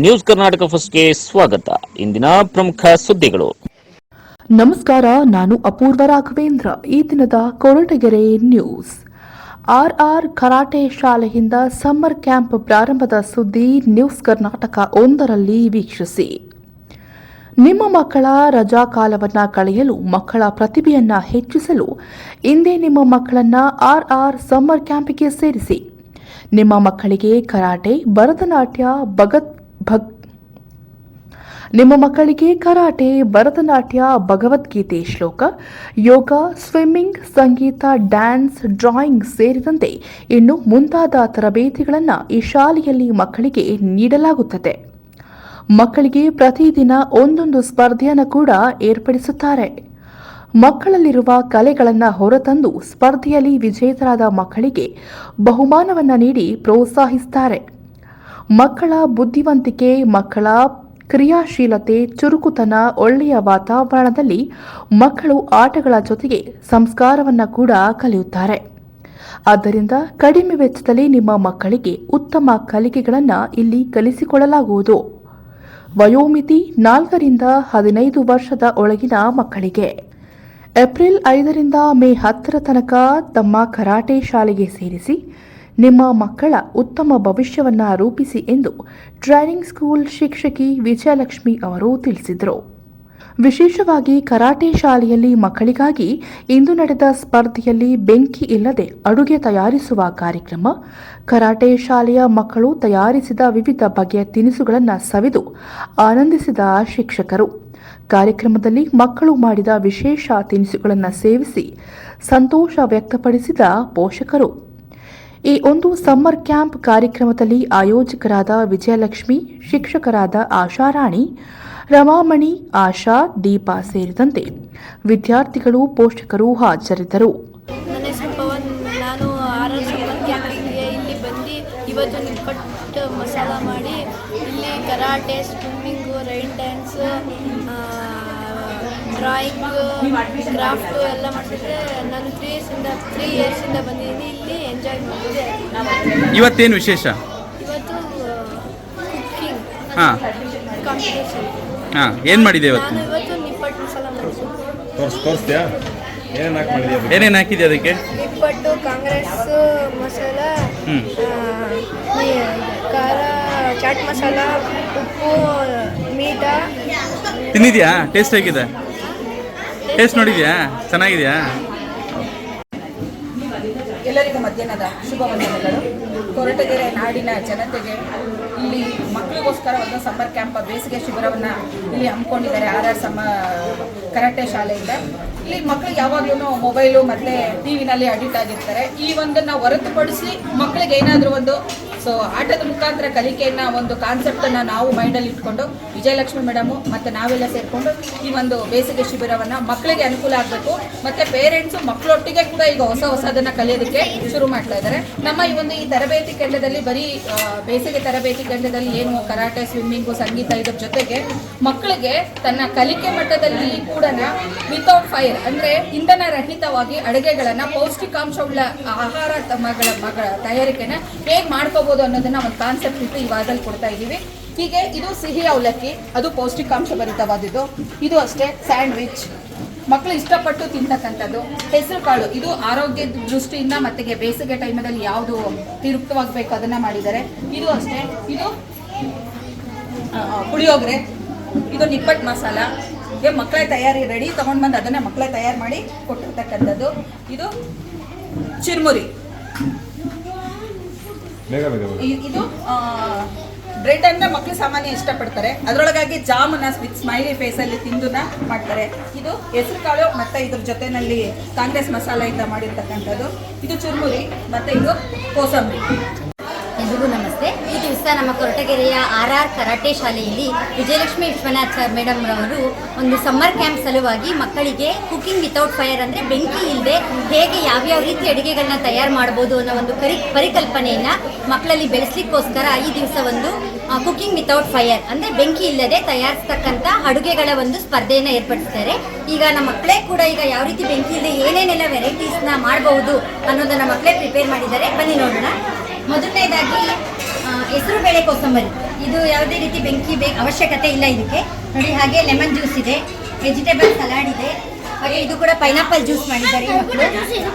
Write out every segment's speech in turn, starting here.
News Karnataka ಫಸ್ಟ್ಗೆ ಸ್ವಾಗತ. ಇಂದಿನ ಪ್ರಮುಖ ಸುದ್ದಿಗಳು. ನಮಸ್ಕಾರ, ನಾನು ಅಪೂರ್ವ ರಾಘವೇಂದ್ರ. ಈ ದಿನದ ಕೊರಟಗೆರೆ ನ್ಯೂಸ್. ಆರ್ಆರ್ ಕರಾಟೆ ಶಾಲೆಯಿಂದ ಸಮ್ಮರ್ ಕ್ಯಾಂಪ್ ಪ್ರಾರಂಭದ ಸುದ್ದಿ ನ್ಯೂಸ್ ಕರ್ನಾಟಕ ಒಂದರಲ್ಲಿ ವೀಕ್ಷಿಸಿ. ನಿಮ್ಮ ಮಕ್ಕಳ ರಜಾ ಕಾಲವನ್ನು ಕಳೆಯಲು ಮಕ್ಕಳ ಪ್ರತಿಭೆಯನ್ನು ಹೆಚ್ಚಿಸಲು ಇಂದೇ ನಿಮ್ಮ ಮಕ್ಕಳನ್ನ ಆರ್ಆರ್ ಸಮ್ಮರ್ ಕ್ಯಾಂಪ್ಗೆ ಸೇರಿಸಿ. ನಿಮ್ಮ ಮಕ್ಕಳಿಗೆ ಕರಾಟೆ, ಭರತನಾಟ್ಯ, ಭಗತ್ ಭಗ್, ನಿಮ್ಮ ಮಕ್ಕಳಿಗೆ ಕರಾಟೆ, ಭರತನಾಟ್ಯ, ಭಗವದ್ಗೀತೆ ಶ್ಲೋಕ, ಯೋಗ, ಸ್ವಿಮ್ಮಿಂಗ್, ಸಂಗೀತ, ಡ್ಯಾನ್ಸ್, ಡ್ರಾಯಿಂಗ್ ಸೇರಿದಂತೆ ಇನ್ನು ಮುಂತಾದ ತರಬೇತಿಗಳನ್ನು ಈ ಶಾಲೆಯಲ್ಲಿ ಮಕ್ಕಳಿಗೆ ನೀಡಲಾಗುತ್ತದೆ. ಮಕ್ಕಳಿಗೆ ಪ್ರತಿದಿನ ಒಂದೊಂದು ಸ್ಪರ್ಧೆಯನ್ನು ಕೂಡ ಏರ್ಪಡಿಸುತ್ತಾರೆ. ಮಕ್ಕಳಲ್ಲಿರುವ ಕಲೆಗಳನ್ನು ಹೊರತಂದು ಸ್ಪರ್ಧೆಯಲ್ಲಿ ವಿಜೇತರಾದ ಮಕ್ಕಳಿಗೆ ಬಹುಮಾನವನ್ನು ನೀಡಿ ಪ್ರೋತ್ಸಾಹಿಸುತ್ತಾರೆ ಮಕ್ಕಳ ಬುದ್ಧಿವಂತಿಕೆ, ಮಕ್ಕಳ ಕ್ರಿಯಾಶೀಲತೆ, ಚುರುಕುತನ, ಒಳ್ಳೆಯ ವಾತಾವರಣದಲ್ಲಿ ಮಕ್ಕಳು ಆಟಗಳ ಜೊತೆಗೆ ಸಂಸ್ಕಾರವನ್ನು ಕೂಡ ಕಲಿಯುತ್ತಾರೆ. ಆದ್ದರಿಂದ ಕಡಿಮೆ ವೆಚ್ಚದಲ್ಲಿ ನಿಮ್ಮ ಮಕ್ಕಳಿಗೆ ಉತ್ತಮ ಕಲಿಕೆಗಳನ್ನು ಇಲ್ಲಿ ಕಲಿಸಿಕೊಳ್ಳಲಾಗುವುದು ವಯೋಮಿತಿ ನಾಲ್ಕರಿಂದ ಹದಿನೈದು ವರ್ಷದ ಒಳಗಿನ ಮಕ್ಕಳಿಗೆ. ಏಪ್ರಿಲ್ ಐದರಿಂದ ಮೇ ಹತ್ತರ ತನಕ ತಮ್ಮ ಕರಾಟೆ ಶಾಲೆಗೆ ಸೇರಿಸಿ ನಿಮ್ಮ ಮಕ್ಕಳ ಉತ್ತಮ ಭವಿಷ್ಯವನ್ನ ರೂಪಿಸಿ ಎಂದು ಟ್ರೈನಿಂಗ್ ಸ್ಕೂಲ್ ಶಿಕ್ಷಕಿ ವಿಜಯಲಕ್ಷ್ಮಿ ಅವರು ತಿಳಿಸಿದರು. ವಿಶೇಷವಾಗಿ ಕರಾಟೆ ಶಾಲೆಯಲ್ಲಿ ಮಕ್ಕಳಿಗಾಗಿ ಇಂದು ನಡೆದ ಸ್ಪರ್ಧೆಯಲ್ಲಿ ಬೆಂಕಿ ಇಲ್ಲದೆ ಅಡುಗೆ ತಯಾರಿಸುವ ಕಾರ್ಯಕ್ರಮ, ಕರಾಟೆ ಶಾಲೆಯ ಮಕ್ಕಳು ತಯಾರಿಸಿದ ವಿವಿಧ ಬಗೆಯ ತಿನಿಸುಗಳನ್ನು ಸವಿದು ಆನಂದಿಸಿದ ಶಿಕ್ಷಕರು. ಕಾರ್ಯಕ್ರಮದಲ್ಲಿ ಮಕ್ಕಳು ಮಾಡಿದ ವಿಶೇಷ ತಿನಿಸುಗಳನ್ನು ಸೇವಿಸಿ ಸಂತೋಷ ವ್ಯಕ್ತಪಡಿಸಿದ ಪೋಷಕರು. ಈ ಒಂದು ಸಮ್ಮರ್ ಕ್ಯಾಂಪ್ ಕಾರ್ಯಕ್ರಮದಲ್ಲಿ ಆಯೋಜಕರಾದ ವಿಜಯಲಕ್ಷ್ಮಿ, ಶಿಕ್ಷಕರಾದ ಆಶಾರಾಣಿ ರಮಾಮಣಿ, ಆಶಾ, ದೀಪಾ ಸೇರಿದಂತೆ ವಿದ್ಯಾರ್ಥಿಗಳು, ಪೋಷಕರು ಹಾಜರಿದ್ದರು. ಇವತ್ತು ಮಸಾಲ ಮಾಡಿ, ಇಲ್ಲಿ ಕರಾಟೆ ಡ್ರಾಯಿಂಗ್ ಕ್ರಾಫ್ಟು ಎಲ್ಲ ಮಾಡ್ತಿದ್ರೆ ನಾನು ತ್ರೀ ಇಯರ್ಸಿಂದ ತ್ರೀ ಇಯರ್ಸಿಂದ ಬಂದಿದ್ದೀನಿ ಇಲ್ಲಿ ಎಂಜಾಯ್ ಮಾಡಿದೆ ಇವತ್ತೇನು ವಿಶೇಷ? ಇವತ್ತು ಕುಕ್ಕಿಂಗ್ ಹಾಂ. ಕಾಂಪಿಟೇಷನ್ ಹಾಂ ಏನು ಮಾಡಿದೆ ಇವತ್ತು? ನಾನು ಇವತ್ತು ನಿಪ್ಪಟ್ಟು ಮಸಾಲ ಮಾಡಿದ್ದೀನಿ ತೋರ್ಸ್ ತೋರಿಸ್ತೀಯಾ? ಏನೇನು ಹಾಕಿ ಮಾಡಿದ್ಯಾ ಅದಕ್ಕೆ? ಏನೇನು ಹಾಕಿದೆ ಅದಕ್ಕೆ? ನಿಪ್ಪಟ್ಟು ಕಾಂಗ್ರೆಸ್ ಮಸಾಲ ಹ್ಮ್. ಆ, ಈ ಖಾರ ಚಾಟ್ ಮಸಾಲ ಉಪ್ಪು ಮೀಟ. ತಿಂದಿದ್ಯಾ? ಟೇಸ್ಟ್ ಹೇಗಿದೆ? ಟೇಸ್ಟ್ ನೋಡಿದ್ಯಾ? ಚೆನ್ನಾಗಿದೆಯಾ? ಎಲ್ಲರಿಗೂ ಮಧ್ಯಾಹ್ನದ ಶುಭ ವಂದನೆಗಳು. ಕೊರಟಗೆರೆ ನಾಡಿನ ಜನತೆಗೆ ಇಲ್ಲಿ ಮಕ್ಕಳಿಗೋಸ್ಕರ ಒಂದು ಸಮ್ಮರ್ ಕ್ಯಾಂಪ್ ಬೇಸಿಗೆ ಶಿಬಿರವನ್ನು ಇಲ್ಲಿ ಹಮ್ಮಿಕೊಂಡಿದ್ದಾರೆ ಆರ್ ಆರ್ ಸಮ, ಕರಾಟೆ ಶಾಲೆಯಿಂದ. ಇಲ್ಲಿ ಮಕ್ಕಳಿಗೆ ಯಾವಾಗಲೂ ಮೊಬೈಲು ಮತ್ತು ಟಿ ವಿನಲ್ಲಿ ಅಡಿಕ್ಟ್ ಆಗಿರ್ತಾರೆ. ಈ ಒಂದನ್ನು ಹೊರತುಪಡಿಸಿ ಮಕ್ಕಳಿಗೆ ಏನಾದರೂ ಒಂದು ಸೊ ಆಟದ ಮುಖಾಂತರ ಕಲಿಕೆಯನ್ನು ಒಂದು ಕಾನ್ಸೆಪ್ಟನ್ನು ನಾವು ಮೈಂಡಲ್ಲಿ ಇಟ್ಕೊಂಡು ವಿಜಯಲಕ್ಷ್ಮಿ ಮೇಡಮು ಮತ್ತು ನಾವೆಲ್ಲ ಸೇರಿಕೊಂಡು ಈ ಒಂದು ಬೇಸಿಗೆ ಶಿಬಿರವನ್ನು ಮಕ್ಕಳಿಗೆ ಅನುಕೂಲ ಆಗಬೇಕು. ಮತ್ತು ಪೇರೆಂಟ್ಸು ಮಕ್ಕಳೊಟ್ಟಿಗೆ ಕೂಡ ಈಗ ಹೊಸ ಹೊಸದನ್ನು ಕಲಿಯೋದಕ್ಕೆ ಶುರು ಮಾಡ್ತಾ ಇದ್ದಾರೆ. ನಮ್ಮ ಈ ಒಂದು ಈ ತರಬೇತಿ ಕೇಂದ್ರದಲ್ಲಿ ಬರೀ ಬೇಸಿಗೆ ತರಬೇತಿ ಕೇಂದ್ರದಲ್ಲಿ ಏನು ಕರಾಟೆ ಸ್ವಿಮ್ಮಿಂಗು ಸಂಗೀತ ಇದ್ರ ಜೊತೆಗೆ ಮಕ್ಕಳಿಗೆ ತನ್ನ ಕಲಿಕೆ ಮಟ್ಟದಲ್ಲಿ ಕೂಡ ವಿತೌಟ್ ಫೈರ್ ಅಂದರೆ ಇಂಧನ ರಹಿತವಾಗಿ ಅಡುಗೆಗಳನ್ನು, ಪೌಷ್ಟಿಕಾಂಶವುಳ್ಳ ಆಹಾರ ಮಗಳ ತಯಾರಿಕೆನ ಹೇಗೆ ಮಾಡ್ಕೋಬೋದು ಅನ್ನೋದನ್ನ ಒಂದು ಕಾನ್ಸೆಪ್ಟ್ ಇಟ್ಟು ಈ ವಾರದಲ್ಲಿ ಕೊಡ್ತಾ ಇದ್ದೀವಿ. ಹೀಗೆ ಇದು ಸಿಹಿ ಅವಲಕ್ಕಿ ಅದು ಪೌಷ್ಟಿಕಾಂಶ ಭರಿತವಾದದ್ದು. ಇದು ಅಷ್ಟೇ ಸ್ಯಾಂಡ್ವಿಚ್. ಮಕ್ಕಳು ಇಷ್ಟಪಟ್ಟು ತಿಂತಕ್ಕಂಥದ್ದು ಹೆಸರು ಕಾಳು ಇದು ಆರೋಗ್ಯದ ದೃಷ್ಟಿಯಿಂದ ಮತ್ತೆ ಬೇಸಿಗೆ ಟೈಮಲ್ಲಿ ಯಾವುದು ತಿರುಪ್ತವಾಗಬೇಕು ಅದನ್ನು ಮಾಡಿದ್ದಾರೆ ಇದು ಅಷ್ಟೇ ಇದು ಪುಳಿಯೋಗರೆ. ಇದು ನಿಪ್ಪಟ್ಟು ಮಸಾಲ. ಇದು ಮಕ್ಕಳೇ ತಯಾರಿ ರೆಡಿ ತೊಗೊಂಡು ಬಂದು ಅದನ್ನು ಮಕ್ಕಳೇ ತಯಾರು ಮಾಡಿ ಕೊಟ್ಟಿರ್ತಕ್ಕಂಥದ್ದು. ಇದು ಚಿರ್ಮುರಿ. ಇದು ಬ್ರೆಡ್ ಅನ್ನ ಮಕ್ಕಳು ಸಾಮಾನ್ಯ ಇಷ್ಟಪಡ್ತಾರೆ. ಅದರೊಳಗಾಗಿ ಜಾಮನ್ನ ವಿತ್ ಸ್ಮೈಲಿ ಫೇಸ್ ಅಲ್ಲಿ ತಿಂದುನ ಮಾಡ್ತಾರೆ. ಇದು ಹೆಸರು ಕಾಳು ಮತ್ತೆ ಇದ್ರ ಜೊತೆನಲ್ಲಿ ಕಾಂಗ್ರೆಸ್ ಮಸಾಲೆಯಿಂದ ಮಾಡಿರ್ತಕ್ಕಂಥದ್ದು. ಇದು ಚುರ್ಮುರಿ, ಮತ್ತೆ ಇದು ಕೋಸಂಬರಿ. ಎಲ್ರಿಗೂ ನಮಸ್ತೆ. ಈ ದಿವಸ ನಮ್ಮ ಕೊರಟಗೆರೆಯ ಆರ್ ಆರ್ ಕರಾಟೆ ಶಾಲೆಯಲ್ಲಿ ವಿಜಯಲಕ್ಷ್ಮಿ ವಿಶ್ವನಾಥ್ ಸರ್ ಮೇಡಮ್ ಅವರು ಒಂದು ಸಮ್ಮರ್ ಕ್ಯಾಂಪ್ ಸಲುವಾಗಿ ಮಕ್ಕಳಿಗೆ ಕುಕಿಂಗ್ ವಿತೌಟ್ ಫೈರ್ ಅಂದರೆ ಬೆಂಕಿ ಇಲ್ಲದೆ ಹೇಗೆ ಯಾವ್ಯಾವ ರೀತಿ ಅಡುಗೆಗಳನ್ನ ತಯಾರು ಮಾಡ್ಬೋದು ಅನ್ನೋ ಒಂದು ಕರಿ, ಪರಿಕಲ್ಪನೆಯನ್ನು ಮಕ್ಕಳಲ್ಲಿ ಬೆಳೆಸಲಿಕ್ಕೋಸ್ಕರ ಈ ದಿವಸ ಒಂದು ಕುಕಿಂಗ್ ವಿತೌಟ್ ಫೈರ್ ಅಂದರೆ ಬೆಂಕಿ ಇಲ್ಲದೆ ತಯಾರಿಸ್ತಕ್ಕಂಥ ಅಡುಗೆಗಳ ಒಂದು ಸ್ಪರ್ಧೆಯನ್ನು ಏರ್ಪಡಿಸ್ತಾರೆ. ಈಗ ನಮ್ಮ ಮಕ್ಕಳೇ ಕೂಡ ಈಗ ಯಾವ ರೀತಿ ಬೆಂಕಿ ಇಲ್ಲದೆ ಏನೇನೆಲ್ಲ ವೆರೈಟೀಸ್ನ ಮಾಡಬಹುದು ಅನ್ನೋದನ್ನ ಮಕ್ಕಳೇ ಪ್ರಿಪೇರ್ ಮಾಡಿದ್ದಾರೆ. ಬನ್ನಿ ನೋಡೋಣ. ಮೊದಲನೇದಾಗಿ ಹೆಸರು ಬೇಳೆ ಕೋಸಂಬರಿ. ಇದು ಯಾವುದೇ ರೀತಿ ಬೆಂಕಿ ಬೇ ಅವಶ್ಯಕತೆ ಇಲ್ಲ ಇದಕ್ಕೆ. ನೋಡಿ, ಹಾಗೆ ಲೆಮನ್ ಜ್ಯೂಸ್ ಇದೆ, ವೆಜಿಟೇಬಲ್ ಸಲಾಡ್ ಇದೆ, ಹಾಗೆ ಇದು ಕೂಡ ಪೈನಾಪಲ್ ಜ್ಯೂಸ್ ಮಾಡಿದ್ದಾರೆ ಮಕ್ಕಳು.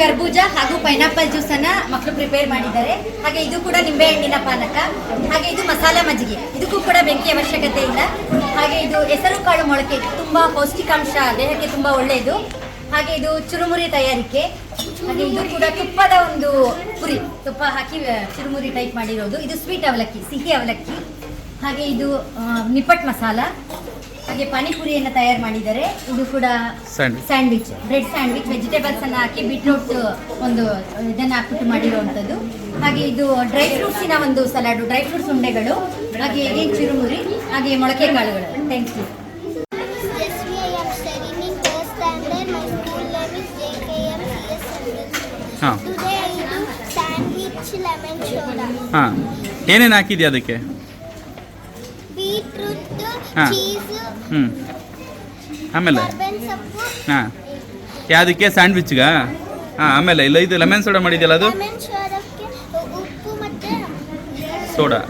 ಕರ್ಬೂಜ ಹಾಗೂ ಪೈನಾಪಲ್ ಜ್ಯೂಸ್ ಮಕ್ಕಳು ಪ್ರಿಪೇರ್ ಮಾಡಿದ್ದಾರೆ. ಹಾಗೆ ಇದು ಕೂಡ ನಿಂಬೆ ಹಣ್ಣಿನ ಪಾನಕ. ಹಾಗೆ ಇದು ಮಸಾಲೆ ಮಜ್ಜಿಗೆ. ಇದಕ್ಕೂ ಕೂಡ ಬೆಂಕಿ ಅವಶ್ಯಕತೆ ಇಲ್ಲ. ಹಾಗೆ ಇದು ಹೆಸರು ಕಾಳು ಮೊಳಕೆ ತುಂಬಾ ಪೌಷ್ಟಿಕಾಂಶ, ದೇಹಕ್ಕೆ ತುಂಬಾ ಒಳ್ಳೆಯದು. ಹಾಗೆ ಇದು ಚುರುಮುರಿ ತಯಾರಿಕೆ. ಹಾಗೆ ಇದು ಕೂಡ ತುಪ್ಪದ ಒಂದು ಪುರಿ. ತುಪ್ಪ ಹಾಕಿ ಚುರುಮುರಿ ಟೈಪ್ ಮಾಡಿರೋದು. ಇದು ಸ್ವೀಟ್ ಅವಲಕ್ಕಿ ಸಿಹಿ ಅವಲಕ್ಕಿ. ಹಾಗೆ ಇದು ನಿಪ್ಪಟ್ ಮಸಾಲ. ಹಾಗೆ ಪಾನಿಪುರಿಯನ್ನು ತಯಾರು ಮಾಡಿದ್ದಾರೆ. ಇದು ಕೂಡ. ಸ್ಯಾಂಡ್ವಿಚ್ ಬ್ರೆಡ್ ಸ್ಯಾಂಡ್ವಿಚ್ ವೆಜಿಟೇಬಲ್ಸ್ ಅನ್ನ ಹಾಕಿ ಬೀಟ್ರೂಟ್ ಒಂದು ಇದನ್ನ ಹಾಕ್ಬಿಟ್ಟು ಮಾಡಿರುವಂಥದ್ದು. ಹಾಗೆ ಇದು ಡ್ರೈ ಫ್ರೂಟ್ಸಿನ ಒಂದು ಸಲಾಡು ಡ್ರೈ ಫ್ರೂಟ್ಸ್ ಉಂಡೆಗಳು. ಹಾಗೆ ಚಿರುಮುರಿ ಹಾಗೆ ಮೊಳಕೆ ಕಾಳುಗಳು ಥ್ಯಾಂಕ್ ಯು ಹಾಂ. ಹಾಂ. ಏನೇನು ಹಾಕಿದ್ಯಾ ಅದಕ್ಕೆ? ಹಾಂ. ಹ್ಞೂ ಆಮೇಲೆ? ಹಾಂ. ಯಾವುದಕ್ಕೆ? ಸ್ಯಾಂಡ್ವಿಚ್ಗಾ? ಹಾಂ ಆಮೇಲೆ ಇಲ್ಲ ಇದು ಲೆಮನ್ ಸೋಡಾ ಮಾಡಿದ್ಯಲ್ಲ ಅದು? ಸೋಡಾ.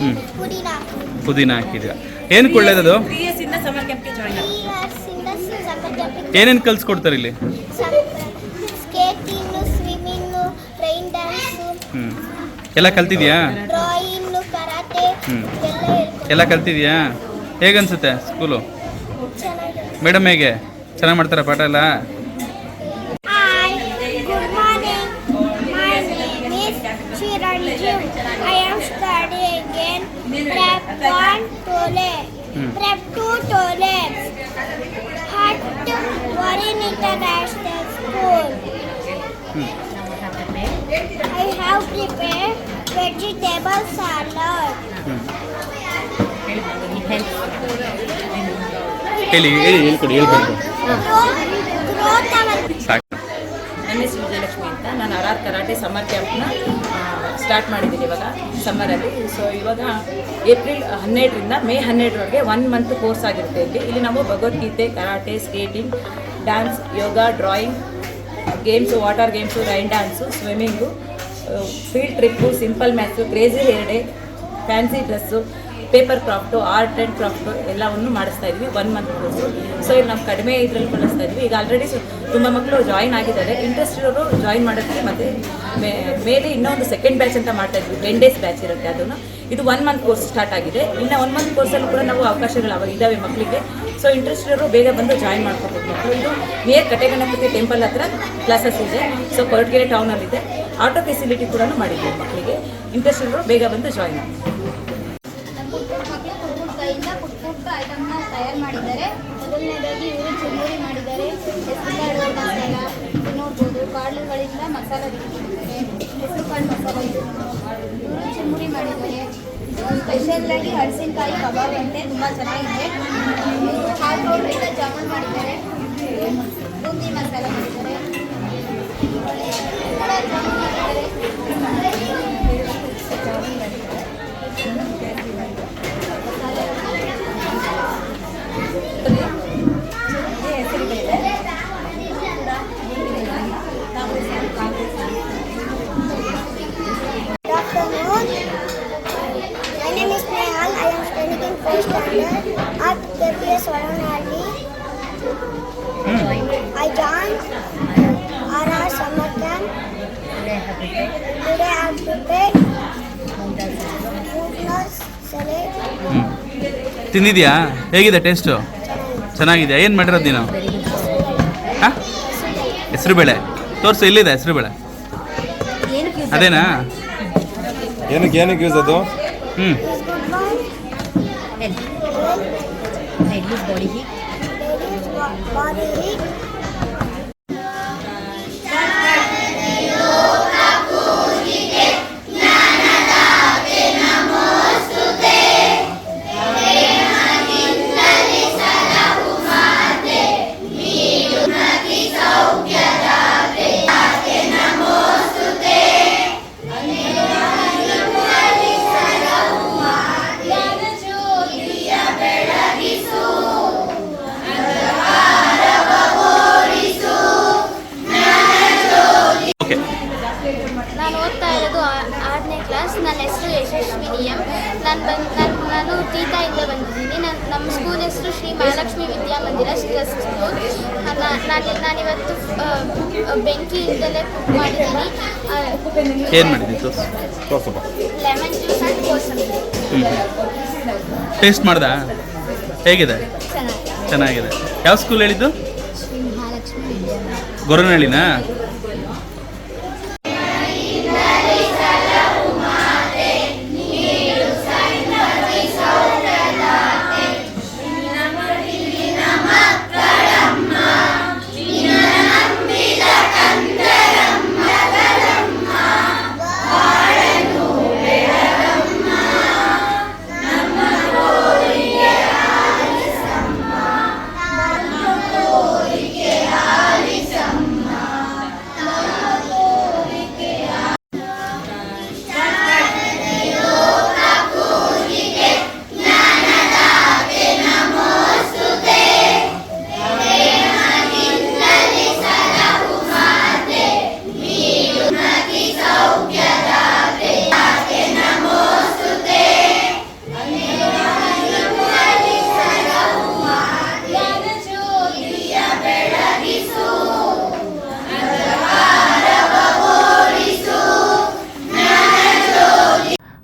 ಹ್ಞೂ. ಪುದೀನ ಹಾಕಿದ್ಯಾ ಏನು ಕೊಳ್ಳೇದದು ಏನೇನು ಕಲ್ಸ್ಕೊಡ್ತಾರೆ ಇಲ್ಲಿ ಎಲ್ಲ ಕಲ್ತಿದ್ಯಾ? ಡ್ರಾಯಿಂಗ್ ಕರಾಟೆ ಹ್ಮ್. ಎಲ್ಲ ಕಲ್ತಿದ್ಯಾ? ಹೇಗನ್ಸುತ್ತೆ ಸ್ಕೂಲು ಮೇಡಮ್ ಹೇಗೆ? ಚೆನ್ನಾಗಿ ಮಾಡ್ತಾರ ಪಾಠ ಎಲ್ಲ? Hi, I am studying in Prep 1 Tole. Prep 2 Tole, Hut Warren International School. I have prepared vegetable salad. ಹೇಳಿ ಹೇಳಿ ಹೇಳ್ಕೊಡಿ ಸಾಕು ನನ್ನ ಹೆಸರು ವಿಜಯಲಕ್ಷ್ಮಿ ಅಂತ ನಾನು ಆರ್ ಆರ್ ಕರಾಟೆ ಸಮ್ಮರ್ ಕ್ಯಾಂಪ್ನ ಸ್ಟಾರ್ಟ್ ಮಾಡಿದ್ದೀನಿ ಇವಾಗ ಸಮ್ಮರಲ್ಲಿ ಸೊ ಇವಾಗ ಏಪ್ರಿಲ್ ಹನ್ನೆರಡರಿಂದ ಮೇ ಹನ್ನೆರಡರವರೆಗೆ ಒನ್ ಮಂತ್ ಕೋರ್ಸ್ ಆಗಿರುತ್ತೆ ಇಲ್ಲಿ ಇಲ್ಲಿ ನಾವು Bhagavad Gita karate skating dance yoga drawing games water games rain dance swimming field trip simple maths crazy hair day fancy dress. Paper craft, art and craft ಎಲ್ಲವನ್ನು ಮಾಡಿಸ್ತಾ ಇದ್ವಿ one month course so ಇಲ್ಲಿ ನಾವು ಕಡಿಮೆ ಇದರಲ್ಲಿ ಕಳಿಸ್ತಾ ಇದ್ವಿ. ಈಗ ಆಲ್ರೆಡಿ ತುಂಬ ಮಕ್ಕಳು ಜಾಯಿನ್ ಆಗಿದ್ದಾರೆ. ಇಂಟ್ರೆಸ್ಟ್ ಇರೋರು ಜಾಯಿನ್ ಮಾಡೋಕ್ಕೆ ಮತ್ತು ಮೇಲೆ ಇನ್ನೊಂದು ಸೆಕೆಂಡ್ ಬ್ಯಾಚ್ ಅಂತ ಮಾಡ್ತಾ ಇದ್ವಿ. ಟೆನ್ ಡೇಸ್ ಬ್ಯಾಚ್ ಇರುತ್ತೆ ಅದನ್ನು. ಇದು ಒನ್ ಮಂತ್ ಕೋರ್ಸ್ ಸ್ಟಾರ್ಟ್ ಆಗಿದೆ. ಇನ್ನು ಒನ್ ಮಂತ್ ಕೋರ್ಸಲ್ಲಿ ಕೂಡ ನಾವು ಅವಕಾಶಗಳು ಅವಾಗ ಇದ್ದಾವೆ ಮಕ್ಕಳಿಗೆ ಸೊ ಇಂಟ್ರೆಸ್ಟ್ ಇರೋರು ಬೇಗ ಬಂದು ಜಾಯಿನ್ ಮಾಡ್ಕೋಬೇಕು ಮಕ್ಕಳು ಇದು ನಿಯರ್ ಕಟೆಗಣಪತಿ ಟೆಂಪಲ್ ಹತ್ರ ಕ್ಲಾಸಸ್ ಇದೆ. ಸೊ ಕೊರಟಗೆರೆ ಟೌನಲ್ಲಿದೆ ಆಟೋ ಫೆಸಿಲಿಟಿ ಕೂಡ ಮಾಡಿದ್ದೀವಿ ಮಕ್ಕಳಿಗೆ ಇಂಟ್ರೆಸ್ಟ್ ಇರೋರು ಬೇಗ ಬಂದು ಜಾಯಿನ್ ಆಗಿ ಐಟಮ್ನ ತಯಾರು ಮಾಡಿದ್ದಾರೆ. ಮೊದಲನೇದಾಗಿ ಇವರು ಚುಮ್ಮುರಿ ಮಾಡಿದ್ದಾರೆ. ಹೆಸರುಕಾಳು ಮಸಾಲ ನೋಡ್ಬೋದು. ಕಾಳುಗಳಿಂದ ಮಸಾಲ ರುಬ್ಬಿದ್ದಾರೆ ಹೆಸರುಕಾಳು ಮಸಾಲ ಮಸಾಲೆ ಇವರು ಚುಮ್ಮುರಿ ಮಾಡಿದ್ದಾರೆ. ಇದು ಸ್ಪೆಷಲ್ಲಾಗಿ ಹಳಸಿನಕಾಯಿ ಕಬಾಬ್ ಅಂತೆ. ತುಂಬ ಚೆನ್ನಾಗಿದೆ. ಹಾಲು ಪೌಡ್ರಿಂದ ಜಾಮೂನ್ ಮಾಡಿದ್ದಾರೆ. ಬೂಂದಿ ಮಸಾಲ ಮಾಡಿದ್ದಾರೆ. Hmm. ತಿಂದಿದ್ಯಾ? ಹೇಗಿದೆ ಟೇಸ್ಟು ಚೆನ್ನಾಗಿದೆಯಾ? ಏನು ಮಾಡಿರೋದು ನೀನು? ಹಾಂ? ಹೆಸರು ಬೇಳೆ. ತೋರಿಸು ಇಲ್ಲಿದೆ ಹೆಸರು ಬೇಳೆ? ಅದೇನಾ? ಏನಕ್ಕೆ ಏನಕ್ಕೆ ಯೂಸ್ ಅದು? ಹ್ಞೂ and I lose body heat. Okay ನಾನು ಓದ್ತಾ ಇರೋದು ಆರನೇ ಕ್ಲಾಸ್ ನನ್ನ ಹೆಸರು ಯಶಸ್ವಿನಿ ಎಂ ನಾನು ಬಂದು ನಾನು ನಾನು ತೀತಾಯಿಂದ ಬಂದಿದ್ದೀನಿ. ನಾನು ನಮ್ಮ ಸ್ಕೂಲ್ ಹೆಸರು ಶ್ರೀ ಮಹಾಲಕ್ಷ್ಮಿ ವಿದ್ಯಾಮಂದಿರ ಟ್ರಸ್ಟ್ ಸ್ಕೂಲ್ ನಾನು ಇವತ್ತು ಬೆಂಕಿಯಿಂದಲೇ ಕುಕ್ ಮಾಡಿದ್ದೀನಿ. ಏನು ಮಾಡಿದ್ದೀನಿ lemon juice and kosambari taste ಮಾಡ್ದಾ? ಹೇಗಿದೆ? ಚೆನ್ನಾಗಿದೆ. ಯಾವ ಸ್ಕೂಲ್ ಹೇಳಿದ್ದು? ಗುರುನಹಳ್ಳಿನಾ